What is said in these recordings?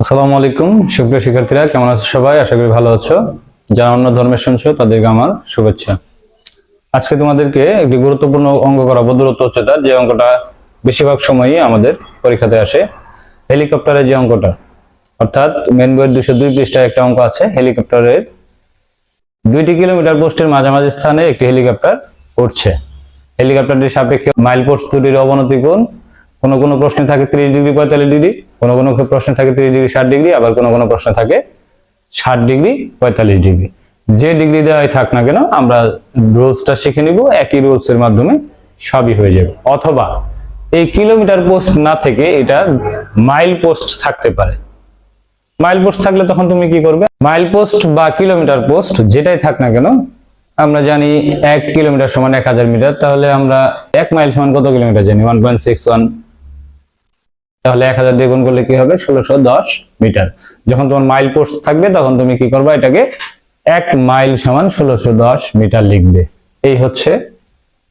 আসসালামু আলাইকুম। সুপ্রিয় শিক্ষার্থীরা, কেমন আছো সবাই? আশা করি ভালো আছো। যারা অন্য ধর্মের শুনছো, তাদেরকে আমার শুভেচ্ছা। আজকে তোমাদেরকে একটি গুরুত্বপূর্ণ অঙ্ক করাবো দূরত্ব উচ্চতার যে অঙ্কটা বেশিরভাগ সময়ই আমাদের পরীক্ষাতে আসে, হেলিকপ্টারের যে অঙ্কটা অর্থাৎ মেন বইয়ের দুশো দুই পৃষ্ঠায় একটা অঙ্ক আছে, হেলিকপ্টারের দুইটি কিলোমিটার পোস্টের মাঝামাঝি স্থানে একটি হেলিকপ্টার উঠছে। হেলিকপ্টারটির সাপেক্ষে মাইল পোস্ট দুটির অবনতি কোণ কোনো কোনো প্রশ্নে থাকে ত্রিশ ডিগ্রি, পঁয়তাল্লিশ ডিগ্রি, কোনো কোনো প্রশ্নে থাকে ত্রিশ ডিগ্রি, ষাট ডিগ্রি, আবার কোনো কোনো প্রশ্নে থাকে ষাট ডিগ্রি, পঁয়তাল্লিশ ডিগ্রি। যে ডিগ্রি দেওয়াই থাক না কেন, আমরা রুলসটা শিখে নিব, একই রুলস এর মাধ্যমে সবই হয়ে যাবে। অথবা এই কিলোমিটার পোস্ট না থেকে এটা মাইল পোস্ট থাকতে পারে। মাইল পোস্ট থাকলে তখন তুমি কি করবে? মাইল পোস্ট বা কিলোমিটার পোস্ট যেটাই থাক না কেন, আমরা জানি এক কিলোমিটার সমান এক হাজার মিটার, তাহলে আমরা এক মাইল সমান কত কিলোমিটার জানি? ওয়ান পয়েন্ট সিক্স ওয়ান তাহলে এক হাজার দিয়ে গুণ করলে কি হবে? ষোলোশো দশ মিটার। যখন তোমার মাইল পোস্ট থাকবে, তখন তুমি কি করবে? এটাকে এক মাইল সমান ষোলোশো দশ মিটার লিখবে। এই হচ্ছে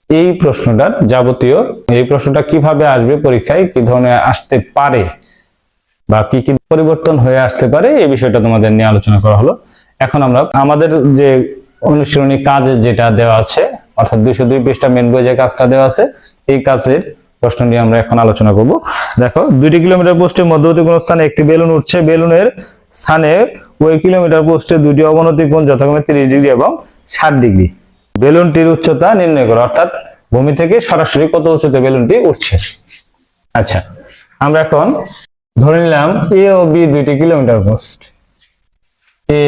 এই প্রশ্নটার যাবতীয়। এই প্রশ্নটা কীভাবে আসবে পরীক্ষায়? কি ধরনের আসতে পারে? বা কি কি পরিবর্তন হয়ে আসতে পারে? এই বিষয়টা তোমাদের নিয়ে আলোচনা করা হলো। এখন আমরা আমাদের যে অনুশীলনী কাজ যেটা দেওয়া আছে, অর্থাৎ দুইশো দুই পৃষ্ঠা মেন বই যে কাজটা দেওয়া আছে, এই কাজের প্রশ্ন নিয়ে আমরা এখন আলোচনা করব। দেখো, দুইটি কিলোমিটার পোস্টের মধ্যবর্তী কোন স্থানে একটি বেলুন উঠছে। বেলুনের স্থানে ওই কিলোমিটার পোস্টে দুটি অবনতি কোণ যথাক্রমে তিরিশ ডিগ্রি এবং ষাট ডিগ্রি। বেলুনটির উচ্চতা নির্ণয় করো, অর্থাৎ ভূমি থেকে সরাসরি কত উচ্চতে বেলুনটি উঠছে। আচ্ছা আমরা এখন ধরে নিলাম এ ও বি দুইটি কিলোমিটার পোস্ট এ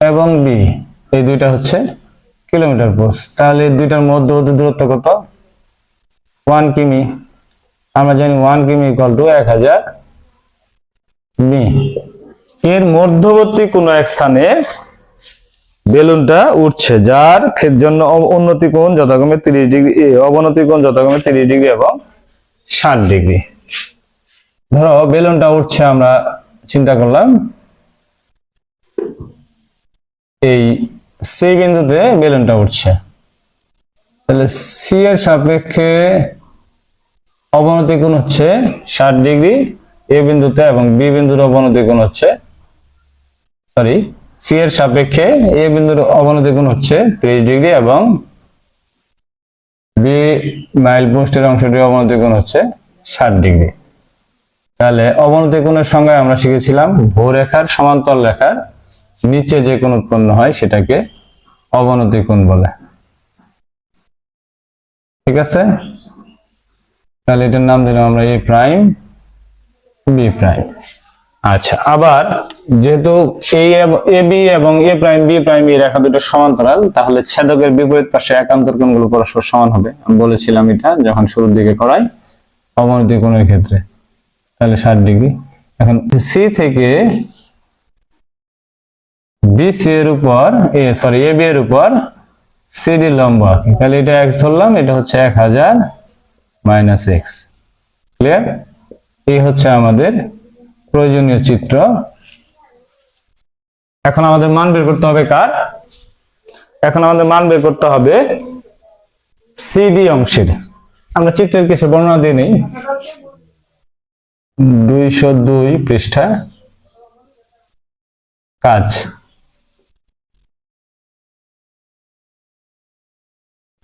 এবং বি এই দুইটা হচ্ছে কিলোমিটার পোস্ট তাহলে দুইটার মধ্যবর্তী দূরত্ব কত? ওয়ান কিমি, আমরা জানি ওয়ান কিমি ইকুয়াল টু এক হাজার মি এর মধ্যবর্তী কোনো এক স্থানে বেলুনটা উঠছে, যার জন্য উন্নতি কোণ যথাক্রমে তিরিশ ডিগ্রি অবনতি কোণ যথাক্রমে তিরিশ ডিগ্রি এবং ষাট ডিগ্রি। ধরো বেলুনটা উঠছে, আমরা চিন্তা করলাম, এই সি বিন্দুতে বেলুনটা উঠছে। তাহলে সি এর সাপেক্ষে অবনতি কোণ হচ্ছে ষাট ডিগ্রি, এ বিন্দুতে এবং বি বিন্দুর অবনতি কোণ হচ্ছে সরি সি এর সাপেক্ষে এ বিন্দুর অবনতি কোণ হচ্ছে ত্রিশ ডিগ্রি এবং বি মাইল পোস্টের অংশটির অবনতি কোণ হচ্ছে ষাট ডিগ্রি। তাহলে অবনতি কোণের সঙ্গে আমরা শিখেছিলাম ভূরেখার সমান্তর রেখার নিচে যে কোণ উৎপন্ন হয় সেটাকে অবনতি কোণ বলে। ঠিক আছে? তাহলে এটার নাম দিলাম আমরা এ প্রাইম বি প্রাইম আচ্ছা আবার যেহেতু এ বি এবং এ প্রাইম বি প্রাইম এই রেখা দুটো সমান্তরাল, তাহলে ছেদকের বিপরীত পাশে একান্তর কোণগুলো পরস্পর সমান হবে। বলেছিলাম এটা যখন শুরুর দিকে করাই, অবনতি কোণের ক্ষেত্রে। তাহলে ষাট ডিগ্রি। এখন সি থেকে বিসি এর উপর এ সরি এ বি এর উপর সিডি লম্ব আঁকি। তাহলে এটা এক্স ধরলাম, এটা হচ্ছে এক হাজার মাইনাস এক্স ক্লিয়ার এই হচ্ছে আমাদের প্রয়োজনীয় চিত্র। এখন আমাদের মান বের করতে হবে কার? এখন আমাদের মান বের করতে হবে সিডি অংশের। আমরা চিত্রের কিছু বর্ণনা নিই। দুইশো দুই পৃষ্ঠা কাজ।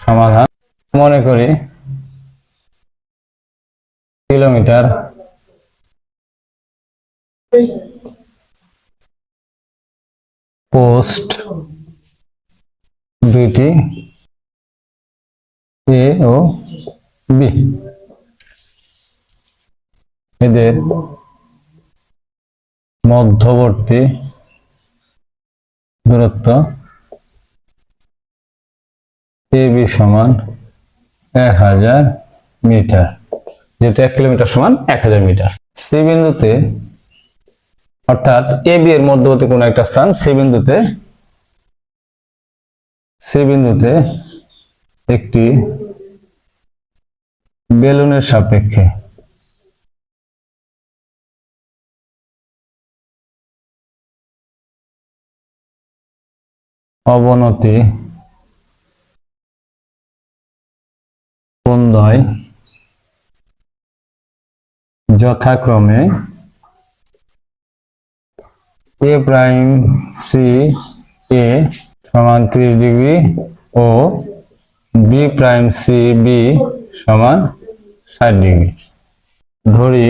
সমাধান। মনে করি কিলোমিটার। পোস্ট দুইটি এ ও বি। এদের মধ্যবর্তী দূরত্ব এ বি সমান এক হাজার মিটার। যেহেতু এক কিলোমিটার সমান এক হাজার মিটার। সি বিন্দুতে, অর্থাৎ এ বি এর মধ্যবর্তী কোনো একটা স্থান সি বিন্দুতে সি বিন্দুতে একটি বেলুনের সাপেক্ষে অবনতি কোণ দ্বয় যথাক্রমে এ প্রাইম সি এ সমান ত্রিশ ডিগ্রি ও বি প্রাইম সি বি সমান ষাট ডিগ্রি। ধরি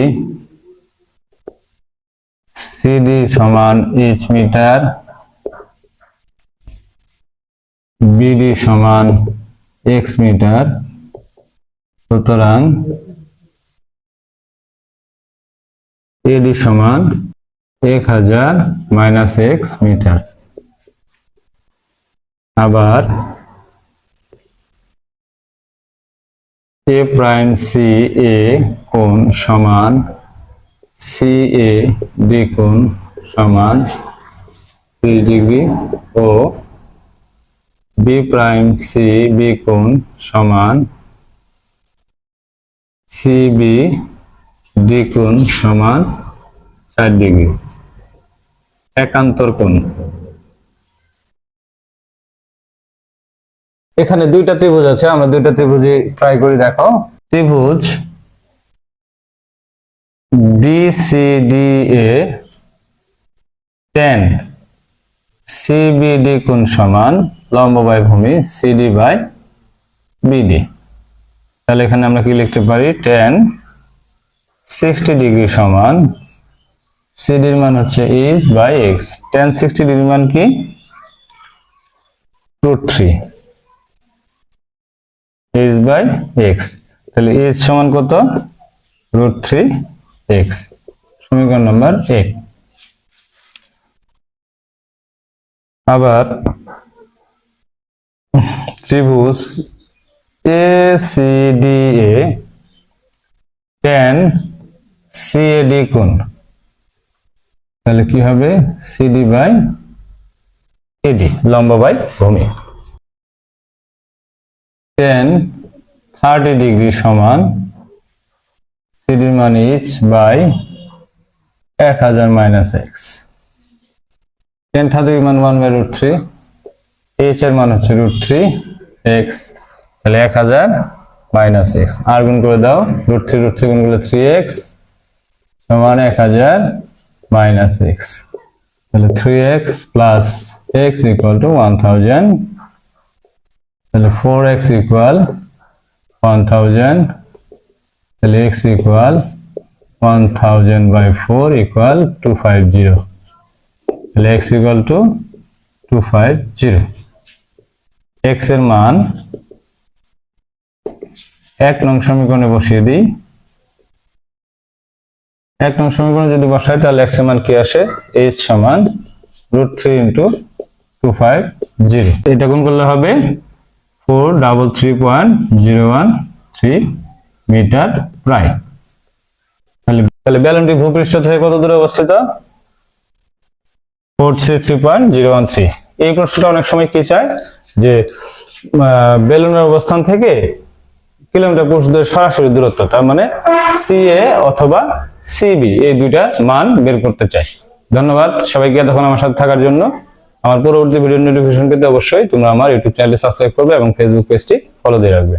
সিডি সমান এইচ মিটার বিডি সমান এক্স মিটার। সুতরাং এডি সমান এক হাজার মাইনাস এক্স মিটার। আবার এ প্রাইম সি এ কোণ সমান সি এ ডি কোণ সমান ত্রিশ ডিগ্রি ও বি প্রাইম সি বি কোণ সমান সি বি কোণ সমান ষাট ডিগ্রি। একান্তর কোণ। এখানে দুইটা ত্রিভুজ আছে, আমরা দুইটা ত্রিভুজই ট্রাই করে, দেখো। ত্রিভুজ বিসিডি এ টেন সিবিডি কোণ সমান লম্ব বাই ভূমি সিডি বাই বিডি তাহলে এখানে আমরা কি লিখতে পারি? টেন সিক্সটি ডিগ্রি সমান সিডির মান হচ্ছে H by X tan sixty degree মান কি? Root three H by X তাহলে ইজ সমান কত? রুট থ্রি এক্স সমীকরণ নম্বর এক আবার ত্রিভুজ এ সি ডি এ টেন সিএডি কোণ। তাহলে কি হবে? সিডি বাই এডি লম্ব বাই ভূমি। টেন থার্টি ডিগ্রি সমান সিডির মান ইচ বাই এক হাজার মাইনাস এক্স টেন থার্টি মান one by root three H এর মান হচ্ছে রুট থ্রি এক্স তাহলে এক হাজার মাইনাস এক্স আর গুণ করে দাও রুট থ্রি রুট থ্রি গুণ করলে থ্রি এক্স সমান এক হাজার মাইনাস এক্স তাহলে three X plus X equal to one thousand তাহলে four X equal one thousand তাহলে X equal one thousand by four equal to five zero তাহলে X equal to two five zero এক্সের মান এক নং সমীকরণে বসিয়ে দিই। এক নং সমীকরণে যদি বসাই, তাহলে এক্সের মান কি আসে? এইচ সমান root three into two five zero এটা গুণ করলে হবে four double three point zero one three metre প্রায় তাহলে তাহলে ব্যালনটি ভূপৃষ্ঠ থেকে কত দূরে অবস্থিত? Four three three point zero one three এই প্রশ্নটা অনেক সময় কি চায়? যে বেলুনের অবস্থান থেকে কিলোমিটার দূরে সরাসরি দূরত্ব, তার মানে সি এ অথবা সিবি এই দুইটা মান বের করতে চাই। ধন্যবাদ সবাইকে এতক্ষণ আমার সাথে থাকার জন্য। আমার পরবর্তী ভিডিও নোটিফিকেশন পেতে অবশ্যই তোমরা আমার ইউটিউব চ্যানেলটি সাবস্ক্রাইব করবে এবং ফেসবুক পেজটি ফলো দিয়ে রাখবে।